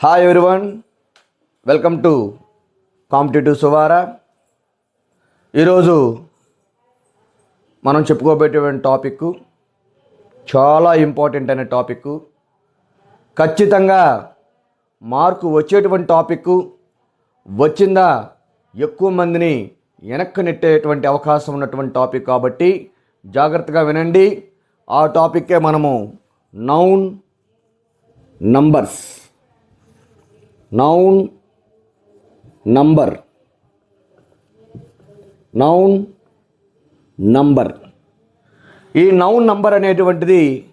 Hi everyone welcome to competitive సువారా ఈరోజు మనం చెప్పుకోబెట్టేటువంటి టాపిక్ చాలా ఇంపార్టెంట్ అనే టాపిక్ ఖచ్చితంగా మార్కు వచ్చేటువంటి టాపిక్ వచ్చిందా ఎక్కువ మందిని వెనక్కి నెట్టేటువంటి అవకాశం ఉన్నటువంటి టాపిక్ కాబట్టి జాగ్రత్తగా వినండి. ఆ టాపిక్కే మనము noun numbers noun number. Noun number. ఈ నౌన్ నంబర్ అనేటువంటిది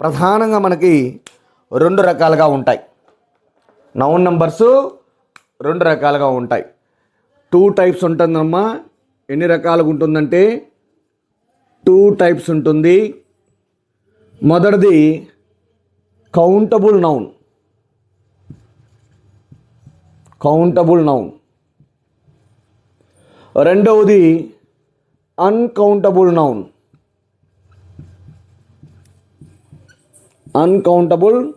ప్రధానంగా మనకి రెండు రకాలుగా ఉంటాయి. నౌన్ నంబర్స్ రెండు రకాలుగా ఉంటాయి. టూ టైప్స్ ఉంటుందమ్మా. ఎన్ని రకాలుగా ఉంటుందంటే టూ టైప్స్ ఉంటుంది. మొదటిది కౌంటబుల్ నౌన్. కౌంటబుల్ నౌన్ రెండవది అన్కౌంటబుల్ నౌన్ అన్కౌంటబుల్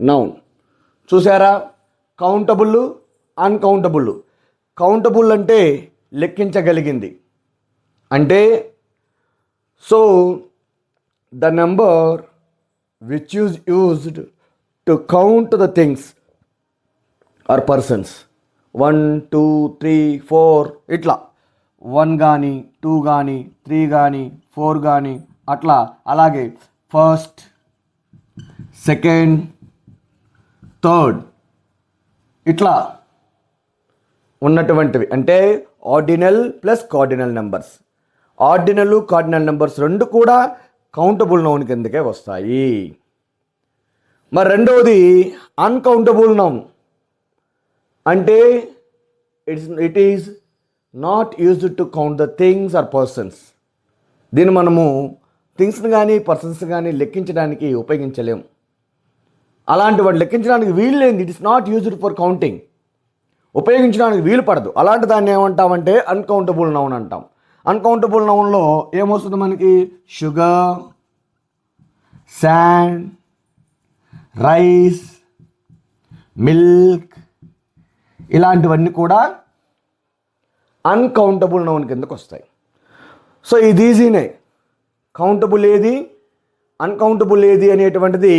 నౌన్ చూసారా కౌంటబుల్ అన్కౌంటబుల్ కౌంటబుల్ అంటే లెక్కించగలిగింది. అంటే so the number which use used to count the things or persons. One two three four ఇట్లా. వన్ కానీ టూ కానీ త్రీ కానీ ఫోర్ కానీ అట్లా. అలాగే ఫస్ట్ సెకండ్ థర్డ్ ఇట్లా ఉన్నటువంటివి. అంటే ordinal plus cardinal numbers. Ordinal cardinal numbers రెండు కూడా కౌంటబుల్ నౌన్ కిందకే వస్తాయి. మరి రెండవది అన్కౌంటబుల్ నౌన్. అంటే it's it is not used to count the things or persons దీన్ని మనము థింగ్స్ని కానీ పర్సన్స్ కానీ లెక్కించడానికి ఉపయోగించలేము అలాంటి వాడు లెక్కించడానికి వీలు లేనిది it is not used for counting ఉపయోగించడానికి వీలు పడదు. అలాంటి దాన్ని ఏమంటామంటే అన్కౌంటబుల్ నౌన్ అంటాం. అన్కౌంటబుల్ నౌన్లో ఏమొస్తుంది మనకి? షుగర్ శాండ్ రైస్ మిల్క్ ఇలాంటివన్నీ కూడా అన్కౌంటబుల్ నౌన్ కిందకు వస్తాయి. సో ఇది ఈజీనే కౌంటబుల్ ఏది? అన్కౌంటబుల్ ఏది అనేటువంటిది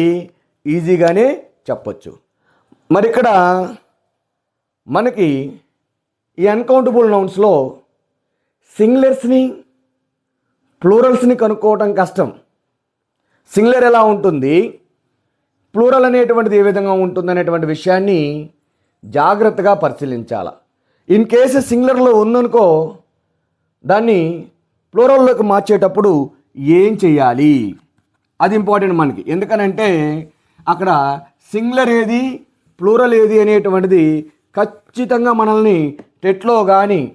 ఈజీగానే చెప్పొచ్చు. మరి ఇక్కడ మనకి ఈ అన్కౌంటబుల్ నౌన్స్లో సింగులర్స్ని ప్లూరల్స్ని కనుక్కోవటం కష్టం. సింగులర్ ఎలా ఉంటుంది? ప్లూరల్ అనేటువంటిది ఏ విధంగా ఉంటుంది అనేటువంటి విషయాన్ని జాగ్రత్తగా పరిశీలించాలి. ఇన్ కేసు సింగులర్లో ఉందనుకో దాన్ని ప్లూరల్లోకి మార్చేటప్పుడు ఏం చేయాలి? అది ఇంపార్టెంట్ మనకి. ఎందుకనంటే అక్కడ సింగులర్ ఏది ప్లూరల్ ఏది అనేటువంటిది ఖచ్చితంగా మనల్ని టెట్లో కానీ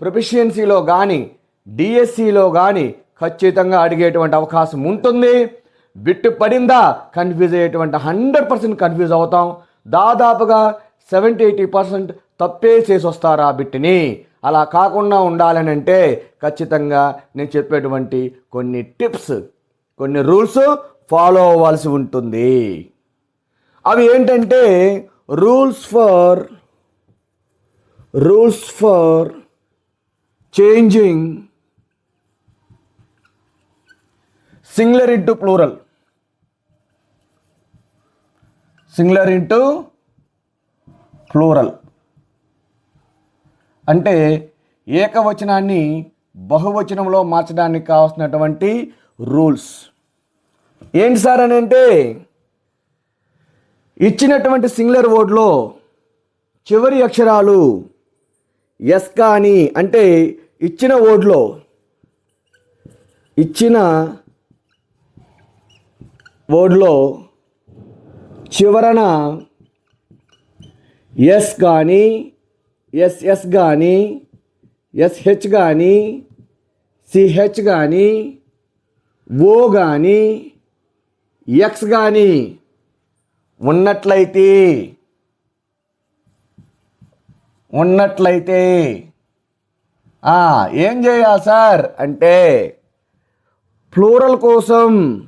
ప్రొఫిషియన్సీలో కానీ డిఎస్సిలో కానీ ఖచ్చితంగా అడిగేటువంటి అవకాశం ఉంటుంది. బిట్టు పడిందా కన్ఫ్యూజ్ అయ్యేటువంటి హండ్రెడ్ పర్సెంట్ కన్ఫ్యూజ్ అవుతాం. దాదాపుగా సెవెంటీ ఎయిటీ పర్సెంట్ తప్పే చేసి వస్తారు ఆ బిట్టిని? అలా కాకుండా ఉండాలని అంటే ఖచ్చితంగా నేను చెప్పేటువంటి కొన్ని టిప్స్ కొన్ని రూల్స్ ఫాలో అవ్వాల్సి ఉంటుంది. అవి ఏంటంటే rules for rules for changing singular into plural. Singular into plural. అంటే ఏకవచనాన్ని బహువచనంలో మార్చడానికి కావాల్సినటువంటి రూల్స్. ఏంటి సార్ అని అంటే ఇచ్చినటువంటి సింగులర్ వర్డ్లో చివరి అక్షరాలు ఎస్ కానీ అంటే ఇచ్చిన వర్డ్లో ఇచ్చిన వర్డ్లో చివరన ఎస్ కానీ ఎస్ఎస్ కానీ ఎస్హెచ్ కానీ సిహెచ్ కానీ ఓ కానీ ఎక్స్ కానీ ఉన్నట్లయితే ఉన్నట్లయితే ఏం చేయాలి సార్? అంటే ఫ్లోరల్ కోసం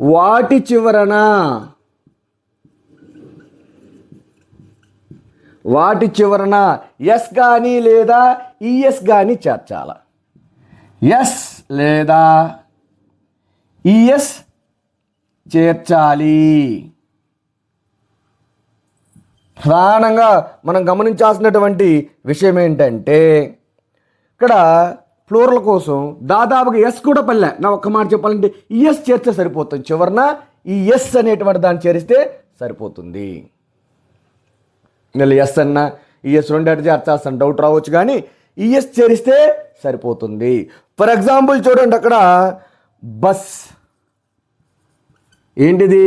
వాటి చివరన. వాటి చివరన ఎస్ కానీ లేదా ఈఎస్ కానీ చేర్చాల. ఎస్ లేదా ఈఎస్ చేర్చాలి. ప్రధానంగా మనం గమనించాల్సినటువంటి విషయం ఏంటంటే ఇక్కడ ఫ్లోరల్ కోసం దాదాపుగా ఎస్ కూడా పల్లె నా ఒక్క మాట చెప్పాలంటే ఈఎస్ చేర్చే సరిపోతుంది. చివరన ఈ ఎస్ అనేటువంటి దాన్ని చేరిస్తే సరిపోతుంది. మళ్ళీ ఎస్ అన్న ఈఎస్ రెండు చేర్చాల్సిన డౌట్ రావచ్చు కానీ ఈఎస్ చేరిస్తే సరిపోతుంది. ఫర్ ఎగ్జాంపుల్ చూడండి అక్కడ బస్ ఏంటిది?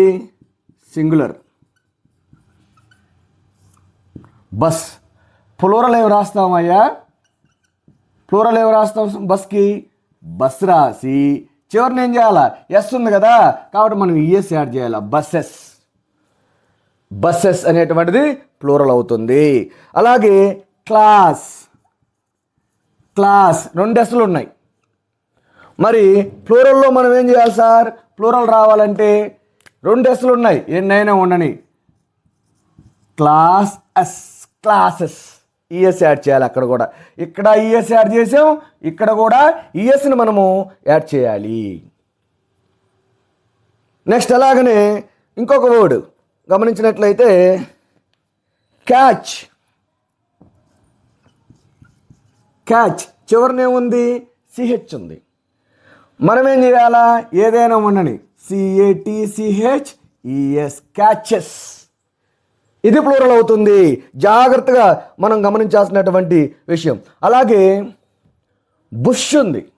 సింగులర్ బస్ ఫ్లోరల్ ఏమి రాస్తామయ్యా ఫ్లోరల్ ఏమి రాస్తాం బస్కి? బస్ రాసి చివరిని ఏం చేయాలా? ఎస్ ఉంది కదా కాబట్టి మనం ఈఎస్ యాడ్ చేయాలి? బస్సెస్. బస్సెస్ అనేటువంటిది ప్లూరల్ అవుతుంది. అలాగే క్లాస్. క్లాస్ రెండు ఎస్లు ఉన్నాయి. మరి ప్లూరల్లో మనం ఏం చేయాలి సార్? ప్లూరల్ రావాలంటే రెండు ఎస్లు ఉన్నాయి. ఎన్నైనా ఉండని. Class S classes. E S add చేయాలి అక్కడ కూడా. ఇక్కడ ఈఎస్ యాడ్ చేసాం ఇక్కడ కూడా ఈఎస్ని మనము యాడ్ చేయాలి. నెక్స్ట్ అలాగనే ఇంకొక వర్డ్ గమనించినట్లయితే క్యాచ్ క్యాచ్ చివరినే ఉంది సిహెచ్ ఉంది. మనం ఏం చేయాలా? ఏదైనా ఉండని C A T C H E S catches ఇది ప్లూరల్ అవుతుంది. జాగ్రత్తగా మనం గమనించాల్సినటువంటి విషయం. అలాగే బుష్ ఉంది.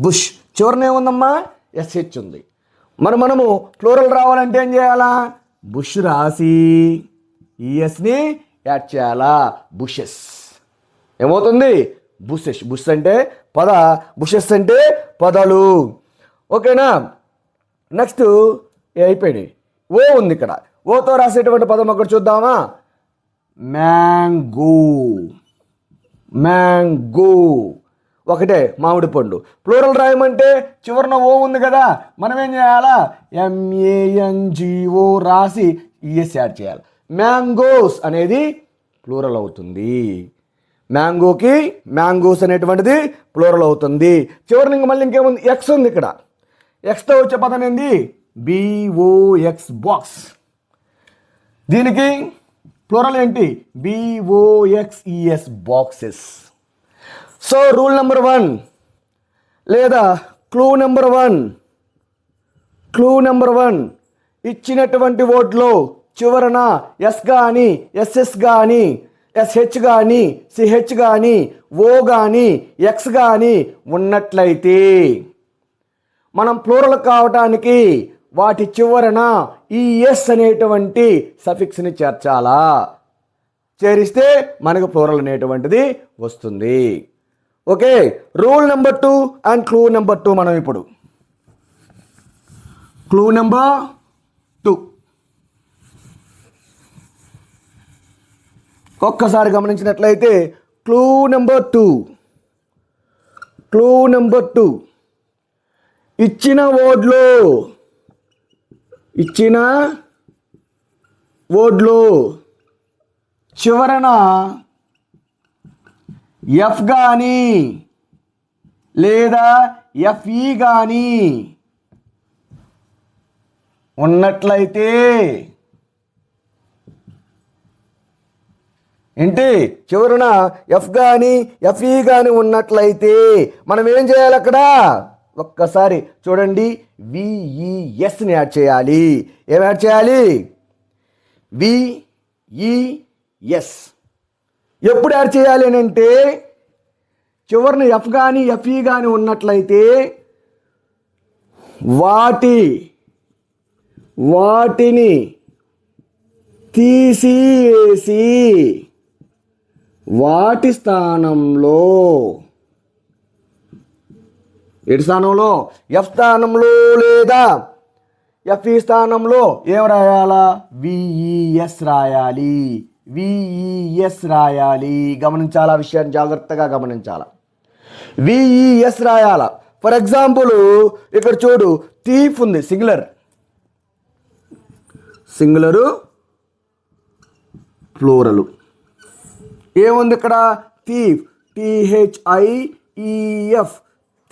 బుష్. చివరినేముందమ్మా ఎస్హెచ్ ఉంది. మరి మనము ప్లూరల్ రావాలంటే ఏం చేయాలా? బుష్ రాసి ఈఎస్ని యాడ్ చేయాలా? బుషెస్. ఏమవుతుంది? బుషెస్. బుష్ అంటే పద. బుషెస్ అంటే పదలు. ఓకేనా? నెక్స్ట్ ఏ అయిపోయినాయి? ఓ ఉంది ఇక్కడ. ఓతో రాసేటువంటి పదం ఒకటి చూద్దామా? మ్యాంగో. మ్యాంగో. ఒకటే మామిడి పండు. ప్లూరల్ రాయమంటే చివరిన ఓ ఉంది కదా మనం ఏం చేయాలా? M A N G O రాసి ఈఎస్ యాడ్ చేయాలి. మ్యాంగోస్ అనేది ప్లూరల్ అవుతుంది. మ్యాంగోకి మ్యాంగోస్ అనేటువంటిది ప్లూరల్ అవుతుంది. చివరిని ఇంక మళ్ళీ ఇంకేముంది? ఎక్స్ ఉంది ఇక్కడ. ఎక్స్తో వచ్చే పదం ఏంది? బిఓఎక్స్ బాక్స్ దీనికి ప్లోరల్ ఏంటి? B O X E S boxes so rule number one లేదా clue number one clue number one ఇచ్చినటువంటి ఓట్లో చివరన ఎస్ కానీ ఎస్ఎస్ కానీ ఎస్హెచ్ కానీ సిహెచ్ కానీ ఓ కానీ ఎక్స్ కానీ ఉన్నట్లయితే మనం ప్లూరల్ కావటానికి వాటి చివరన ఈ ఎస్ అనేటువంటి సఫిక్స్ని చేర్చాలా? చేరిస్తే మనకు ప్లూరల్ అనేటువంటిది వస్తుంది. Okay rule number two and clue number two మనం ఇప్పుడు. Clue number two. ఒక్కసారి గమనించినట్లయితే clue number two. Clue number two. ఇచ్చిన ఓడ్లో ఇచ్చిన ఓడ్లో. చివరన ఎఫ్ కానీ లేదా ఎఫ్ఈ కానీ ఉన్నట్లయితే ఏంటి? చివరన ఎఫ్ కానీ ఎఫ్ఈ కానీ ఉన్నట్లయితే మనం ఏం చేయాలి అక్కడ? ఒక్కసారి చూడండి. విఈఎస్ని యాడ్ చేయాలి. ఏం యాడ్ చేయాలి? విఈఎస్ ఎప్పుడు యాడ్ చేయాలి అని అంటే చివరిని ఎఫ్ కానీ ఎఫ్ఈ కానీ ఉన్నట్లయితే వాటి వాటిని తీసివేసి వాటి స్థానంలో ఏడు స్థానంలో? ఎఫ్ స్థానంలో లేదా? ఎఫ్ఈ స్థానంలో ఏం రాయాలా? విఈఎస్ రాయాలి. విఈఎస్ రాయాలి. గమనించాలా విషయాన్ని జాగ్రత్తగా గమనించాలా? విఈఎస్ రాయాల? ఫర్ ఎగ్జాంపుల్ ఇక్కడ చూడు థీఫ్ ఉంది సింగులర్. సింగులరు ఫ్లోరలు ఏముంది ఇక్కడ? థీఫ్. టిహెచ్ఐఈఎఫ్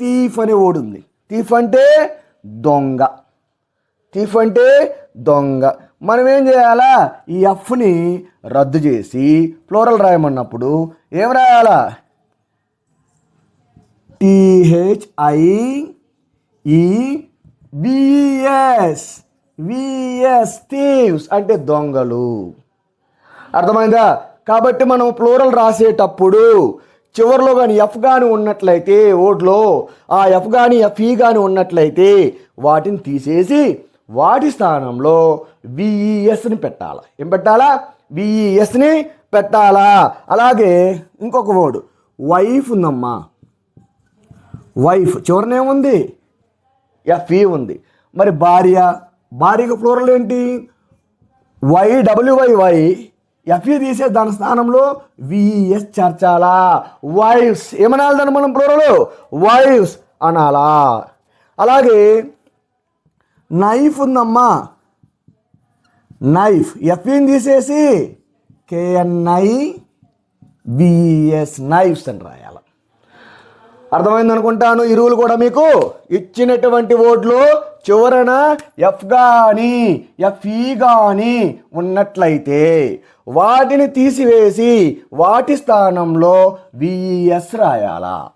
థీఫ్ అనే ఓడి ఉంది. థీఫ్ అంటే దొంగ. థీఫ్ అంటే దొంగ. మనం ఏం చేయాలా? ఈ ఎఫ్ని రద్దు చేసి ఫ్లోరల్ రాయమన్నప్పుడు ఏం రాయాలా? టిహెచ్ఐ ఈ విఎస్ విఎస్ థీవ్స్ అంటే దొంగలు. అర్థమైందా? కాబట్టి మనం ప్లూరల్ రాసేటప్పుడు చివరిలో కానీ ఎఫ్ కానీ ఉన్నట్లయితే ఓట్లో ఆ ఎఫ్ కానీ ఎఫ్ఈ కానీ ఉన్నట్లయితే వాటిని తీసేసి వాటి స్థానంలో విఈఎస్ని పెట్టాలా. ఏం పెట్టాలా? విఈఎస్ని పెట్టాలా. అలాగే ఇంకొక వర్డ్ వైఫ్ ఉందమ్మా. వైఫ్ చివరనేముంది ఎఫ్ఈ ఉంది? మరి భార్య భార్యకు ఫ్లోరల్ ఏంటి? వై డబ్ల్యూవై వై ఎఫ్ఈ తీసే దాని స్థానంలో విఈఎస్ చేర్చాలా? వైఫ్స్ ఏమనాలి దాన్ని మనం ప్రోరలో వైఫ్స్ అనాలా. అలాగే నైఫ్ ఉందమ్మా. నైఫ్. ఎఫ్ఈని తీసేసి కేఎన్ఐ విఎస్ నైఫ్స్ అని రాయాలి. అర్థమైంది అనుకుంటాను. ఇరువులు కూడా మీకు ఇచ్చినటువంటి ఓట్లు చివరన ఎఫ్ కానీ ఎఫ్ఈ కానీ ఉన్నట్లయితే వాటిని తీసివేసి వాటి స్థానంలో విఈఎస్ రాయాలా.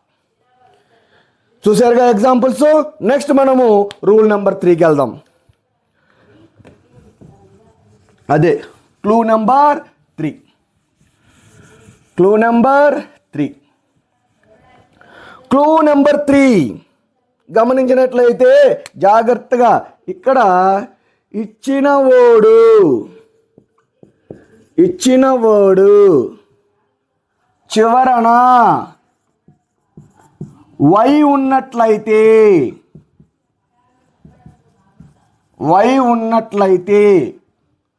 చూసారుగా ఎగ్జాంపుల్స్? నెక్స్ట్ మనము రూల్ నెంబర్ త్రీకి వెళ్దాం. అదే clue number three. Clue number three. Clue number three గమనించినట్లయితే జాగ్రత్తగా ఇక్కడ ఇచ్చిన ఓడు ఇచ్చిన ఓడు చివరన వై ఉన్నట్లయితే. వై ఉన్నట్లయితే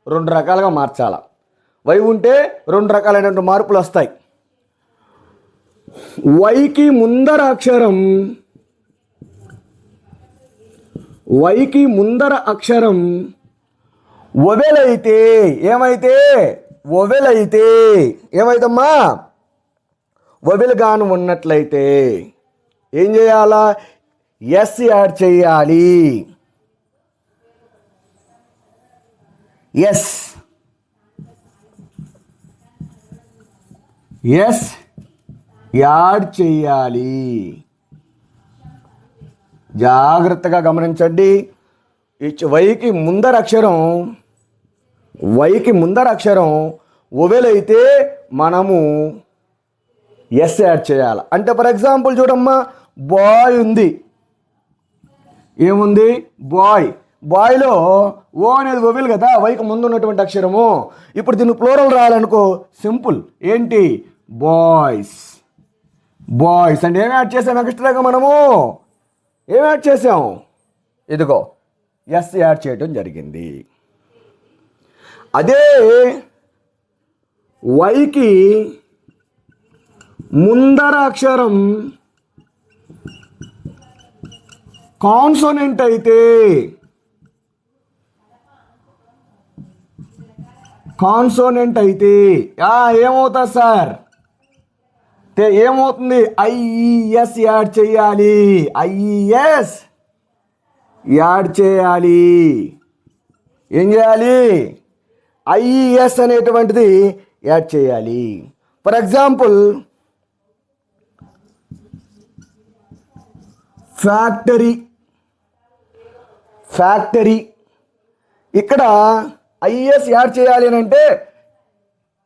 రెండు రకాలుగా మార్చాల. వై ఉంటే రెండు రకాలైనటువంటి మార్పులు వస్తాయి. వైకి ముందర అక్షరం వైకి ముందర అక్షరం ఒవెలైతే ఏమైతే? ఒవెలైతే ఏమైతమ్మా? ఒవెలుగాను ఉన్నట్లయితే. ఏం చేయాలా? ఎస్ యాడ్ చేయాలి. ఎస్. ఎస్ యాడ్ చేయాలి. జాగ్రత్తగా గమనించండి. ఈ వైకి ముందర అక్షరం వైకి ముందర అక్షరం ఒవెలైతే మనము ఎస్ యాడ్ చేయాలి. అంటే ఫర్ ఎగ్జాంపుల్ చూడమ్మా బాయ్ ఉంది. ఏముంది? బాయ్. బాయ్లో ఓ అనేది ఒవెల్ కదా వైకి ముందు ఉన్నటువంటి అక్షరము. ఇప్పుడు దీన్ని ప్లోరల్ రాయాలనుకో సింపుల్. ఏంటి? బాయ్స్. బాయ్స్ అంటే ఏం యాడ్ చేసాం? ఎక్స్ట్రాగా మనము? ఏం యాడ్ చేసాం? ఇదిగో ఎస్ యాడ్ చేయటం జరిగింది. అదే వైకి ముందర అక్షరం కాన్సోనెంట్ అయితే కాన్సోనెంట్ అయితే. ఆ, ఏమవుతుంది సార్? ఏమవుతుంది? ఐఈఎస్ యాడ్ చేయాలి. ఐఈఎస్ యాడ్ చేయాలి. ఏం చేయాలి? ఐఈఎస్ అనేటువంటిది యాడ్ చేయాలి. For example factory factory. ఇక్కడ ఐఈఎస్ యాడ్ చేయాలి అని అంటే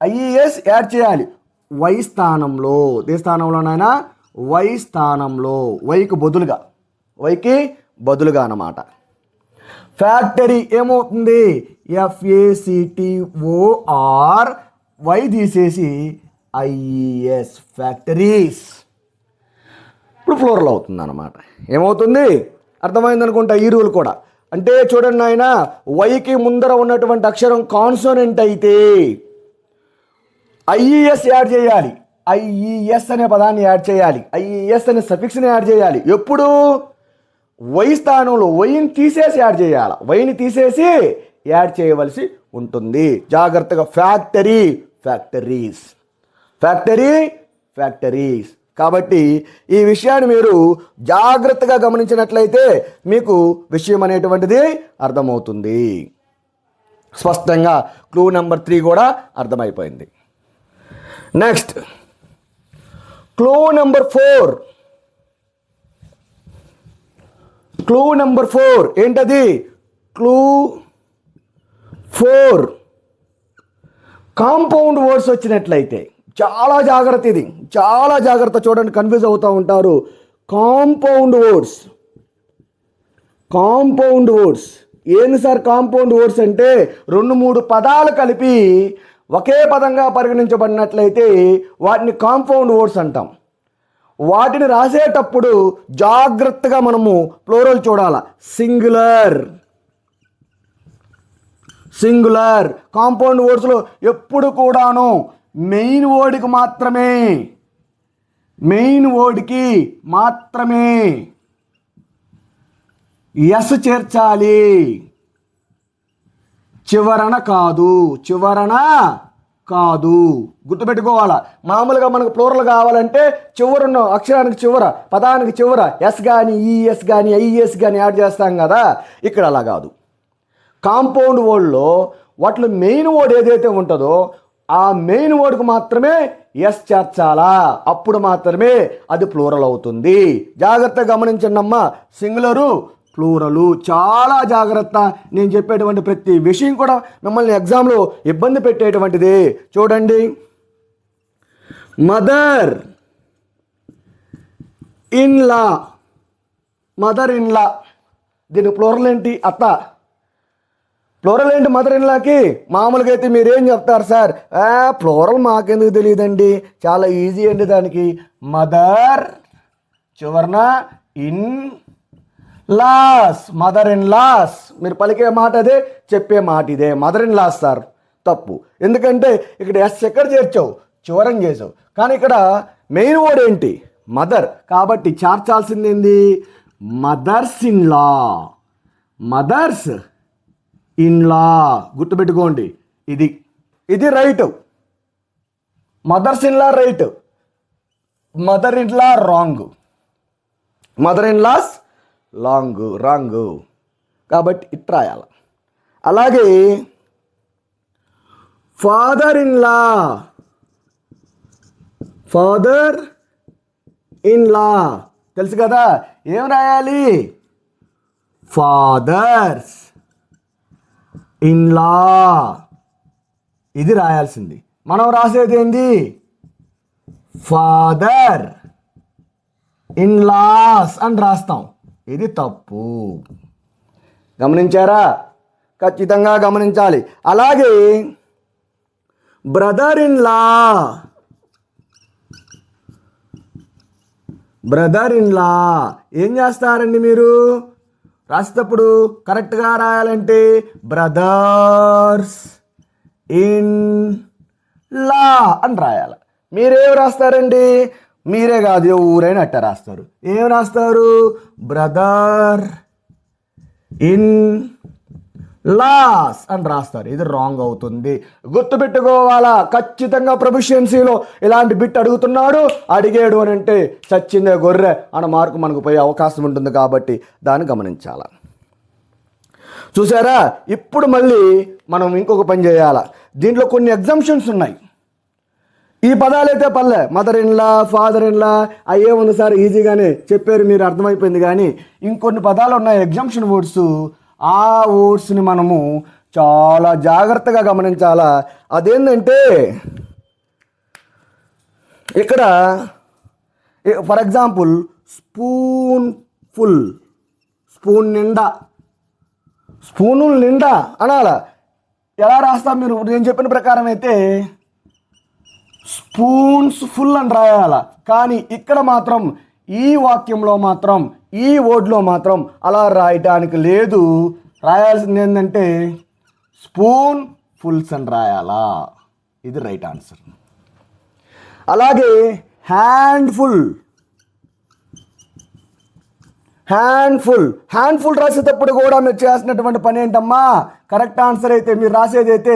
ఐఈఎస్ యాడ్ చేయాలి. వై స్థానంలో. ఏ స్థానంలోనైనా వై స్థానంలో. వైకి బదులుగా. వైకి బదులుగా అన్నమాట. ఫ్యాక్టరీ ఏమవుతుంది? F A C T O R Y తీసేసి ఐఈఎస్ ఫ్యాక్టరీస్ ఇప్పుడు ఫ్లోరల్ అవుతుంది అనమాట ఏమవుతుంది? అర్థమైంది అనుకుంటా ఈ రూల్ కూడా. అంటే చూడండి ఆయన వైకి ముందర ఉన్నటువంటి అక్షరం కాన్సోనెంట్ అయితే ఐఈఎస్ యాడ్ చేయాలి. ఐఈఎస్ అనే పదాన్ని యాడ్ చేయాలి. ఐఈఎస్ అనే సఫిక్స్ని యాడ్ చేయాలి. ఎప్పుడు? వై స్థానంలో వైని తీసేసి యాడ్ చేయాలి. వైని తీసేసి యాడ్ చేయవలసి ఉంటుంది. జాగ్రత్తగా ఫ్యాక్టరీ ఫ్యాక్టరీస్. Factory factories. కాబట్టి ఈ విషయాన్ని మీరు జాగ్రత్తగా గమనించినట్లయితే మీకు విషయం అనేటువంటిది అర్థమవుతుంది. స్పష్టంగా క్లూ నెంబర్ త్రీ కూడా అర్థమైపోయింది. Next clue number four clue number four ఏంటది? క్లూ ఫోర్ కాంపౌండ్ వర్డ్స్ వచ్చినట్లయితే. చాలా జాగ్రత్త ఇది. చాలా జాగ్రత్త చూడండి కన్ఫ్యూజ్ అవుతూ ఉంటారు. కాంపౌండ్ వర్డ్స్ కాంపౌండ్ వర్డ్స్ ఏంది సార్ కాంపౌండ్ వర్డ్స్ అంటే రెండు మూడు పదాలు కలిపి ఒకే పదంగా పరిగణించబడినట్లయితే వాటిని కాంపౌండ్ వర్డ్స్ అంటాం. వాటిని రాసేటప్పుడు జాగ్రత్తగా మనము ప్లోరల్ చూడాల. సింగులర్ సింగులర్ కాంపౌండ్ వర్డ్స్లో ఎప్పుడు కూడాను మెయిన్ వర్డ్కి మాత్రమే. మెయిన్ వర్డ్కి మాత్రమే. ఎస్ చేర్చాలి. చివరన కాదు చివరన కాదు. గుర్తుపెట్టుకోవాలా? మామూలుగా మనకు ప్లూరల్ కావాలంటే చివరన్న అక్షరానికి చివర పదానికి చివర ఎస్ కానీ ఈఎస్ కానీ ఐఎస్ కానీ యాడ్ చేస్తాం కదా? ఇక్కడ అలా కాదు. కాంపౌండ్ వర్డ్లో వాటిలో మెయిన్ వర్డ్ ఏదైతే ఉంటుందో ఆ మెయిన్ వర్డ్కి మాత్రమే ఎస్ చేర్చాలా? అప్పుడు మాత్రమే అది ప్లూరల్ అవుతుంది. జాగ్రత్తగా గమనించండి అమ్మ సింగులరు ప్లూరలు చాలా జాగ్రత్త. నేను చెప్పేటువంటి ప్రతి విషయం కూడా మిమ్మల్ని ఎగ్జామ్లో ఇబ్బంది పెట్టేటువంటిది. చూడండి. Mother in law mother in law దీని ఫ్లోరల్ ఏంటి? అత్త. ప్లోరల్ ఏంటి మదర్ ఇన్లాకి మామూలుగా అయితే మీరేం చెప్తారు సార్? ఫ్లోరల్ ప్లోరల్ మాకెందుకు తెలియదండి? చాలా ఈజీ అండి దానికి. మదర్ చివరన in laws mother in laws. మీరు పలికే మాట అదే చెప్పే మాట ఇదే. మదర్ ఇన్ లాస్ సార్ తప్పు. ఎందుకంటే ఇక్కడ ఎస్ ఎక్కడ చేర్చావు? చివరం చేసావు కానీ ఇక్కడ మెయిన్ వర్డ్ ఏంటి? మదర్. కాబట్టి చేర్చాల్సింది ఏంది? Mothers in law. Mothers in law గుర్తుపెట్టుకోండి. ఇది ఇది right. Mothers in law right. Mother in law wrong. Mother in laws long wrong. కాబట్టి ఇట్ రాయాల. అలాగే father in law father in law తెలుసు కదా? ఏం రాయాలి? ఫాదర్స్ ఇన్ లా ఇది రాయాల్సింది. మనం రాసేది ఏంది? ఫాదర్ ఇన్ లాస్ అని రాస్తాం. ఇది తప్పు. గమనించారా? ఖచ్చితంగా గమనించాలి. అలాగే brother in law brother in law ఏం చేస్తారండి మీరు? రాసేటప్పుడు కరెక్ట్గా రాయాలంటే బ్రదర్స్ ఇన్ లా అని రాయాలి. మీరేం రాస్తారండి? మీరే కాదు ఊరైన అట్ట రాస్తారు. ఏం రాస్తారు? బ్రదర్ ఇన్ లాస్ అని రాస్తారు. ఇది రాంగ్ అవుతుంది. గుర్తుపెట్టుకోవాలా? ఖచ్చితంగా ప్రొఫిషియన్సీలో ఇలాంటి బిట్ అడుగుతున్నాడు. అడిగాడు అని అంటే చచ్చిందే గొర్రె అన్న మార్కు మనకు పోయే అవకాశం ఉంటుంది కాబట్టి దాన్ని గమనించాల. చూసారా? ఇప్పుడు మళ్ళీ మనం ఇంకొక పని చేయాలా? దీంట్లో కొన్ని ఎగ్జామ్షన్స్ ఉన్నాయి. ఈ పదాలైతే పల్లె. మదర్ ఇన్లా ఫాదర్ ఇన్లా అయ్యే ఉంది సార్ ఈజీగానే చెప్పారు మీరు అర్థమైపోయింది. కానీ ఇంకొన్ని పదాలు ఉన్నాయి ఎగ్జామ్షన్ వర్డ్స్ ఆ వర్డ్స్ని మనము చాలా జాగ్రత్తగా గమనించాలా? అదేంటంటే ఇక్కడ for example spoon full spoon నిండా. స్పూను నిండా అనాల? ఎలా రాస్తాం మీరు? నేను చెప్పిన ప్రకారం అయితే స్పూన్స్ ఫుల్ అని రాయాల. కానీ ఇక్కడ మాత్రం ఈ వాక్యంలో మాత్రం ఈ ఓడ్లో మాత్రం అలా రాయటానికి లేదు. రాయాల్సింది ఏంటంటే స్పూన్ ఫుల్స్ అని రాయాలా. ఇది రైట్ ఆన్సర్. అలాగే హ్యాండ్ఫుల్. హ్యాండ్ఫుల్. హ్యాండ్ఫుల్ రాసేటప్పుడు కూడా మీరు చేసినటువంటి పని ఏంటమ్మా? కరెక్ట్ ఆన్సర్ అయితే మీరు రాసేది అయితే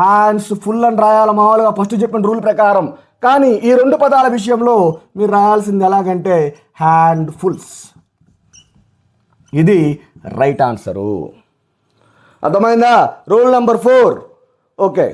హ్యాండ్స్ ఫుల్ అని రాయాలి మామూలుగా ఫస్ట్ చెప్పిన రూల్ ప్రకారం. కానీ ఈ రెండు పదాల విషయంలో మీరు రాయాల్సింది ఎలాగంటే హ్యాండ్ఫుల్స్ ఇది రైట్ ఆన్సరు అర్థమైందా? Rule number four okay